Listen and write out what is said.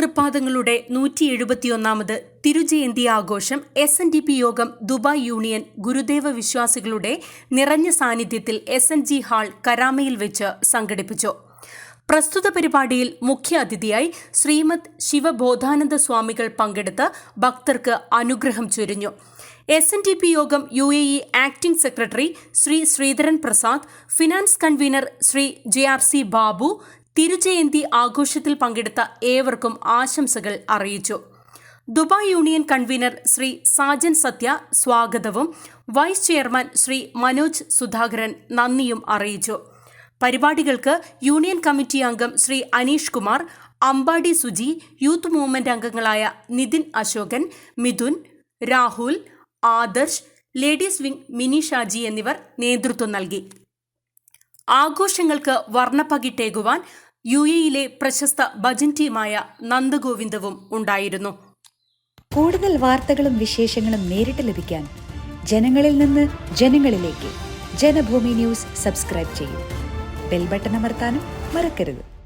വിഭാഗങ്ങളുടെ നൂറ്റി എഴുപത്തിയൊന്നാമത് തിരുജയന്തി ആഘോഷം എസ് എൻ ഡി പി യോഗം ദുബായ് യൂണിയൻ ഗുരുദേവ വിശ്വാസികളുടെ നിറഞ്ഞ സാന്നിധ്യത്തിൽ എസ് എൻ ജി ഹാൾ കരാമയിൽ വെച്ച് സംഘടിപ്പിച്ചു. പ്രസ്തുത പരിപാടിയിൽ മുഖ്യ അതിഥിയായി ശ്രീമദ് ശിവബോധാനന്ദ സ്വാമികൾ പങ്കെടുത്ത് ഭക്തർക്ക് അനുഗ്രഹം ചൊരിഞ്ഞു. എസ് എൻ ഡി പി യോഗം U A E acting secretary Shri Sreedharan Prasad finance convener Shri J R C Babu തിരുജയന്തി ആഘോഷത്തിൽ പങ്കെടുത്ത ഏവർക്കും ആശംസകൾ അറിയിച്ചു. Dubai union convener Shri Sajan Sathya സ്വാഗതവും വൈസ് ചെയർമാൻ ശ്രീ മനോജ് സുധാകരൻ നന്ദിയും അറിയിച്ചു. പരിപാടികൾക്ക് യൂണിയൻ കമ്മിറ്റി അംഗം ശ്രീ അനീഷ് കുമാർ അമ്പാടി സുജി യൂത്ത് മൂവ്മെന്റ് അംഗങ്ങളായ നിതിൻ അശോകൻ മിഥുൻ രാഹുൽ ആദർശ് ലേഡീസ് വിംഗ് മിനി ഷാജി എന്നിവർ നേതൃത്വം നൽകി. ആഘോഷങ്ങൾക്ക് വർണപ്പകിട്ടേകുവാൻ യു എയിലെ പ്രശസ്ത ഭജൻ ടീമായ നന്ദഗോവിന്ദവും ഉണ്ടായിരുന്നു. കൂടുതൽ വാർത്തകളും വിശേഷങ്ങളും നേരിട്ട് ലഭിക്കാൻ ജനങ്ങളിൽ നിന്ന് ജനങ്ങളിലേക്ക് ജനഭൂമി ന്യൂസ് സബ്സ്ക്രൈബ് ചെയ്യും. ബെൽബട്ടൺ അമർത്താനും മറക്കരുത്.